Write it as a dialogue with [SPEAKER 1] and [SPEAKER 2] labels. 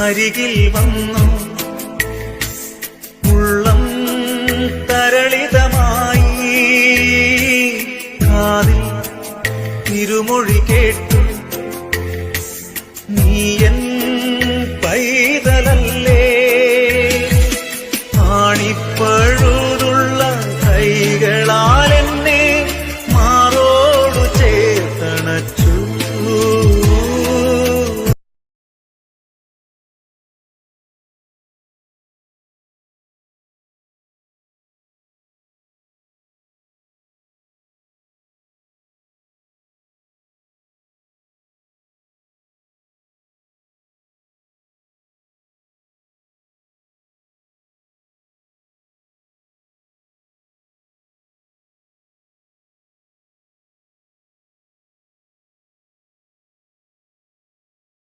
[SPEAKER 1] അരികിൽ വന്നു. ഉള്ളം തരളിതമായി. കാതിൽ തിരുമൊഴി കേട്ടു. നീയൻ പൈതലല്ലേ? ആണിപ്പഴുതുള്ള കൈകളാ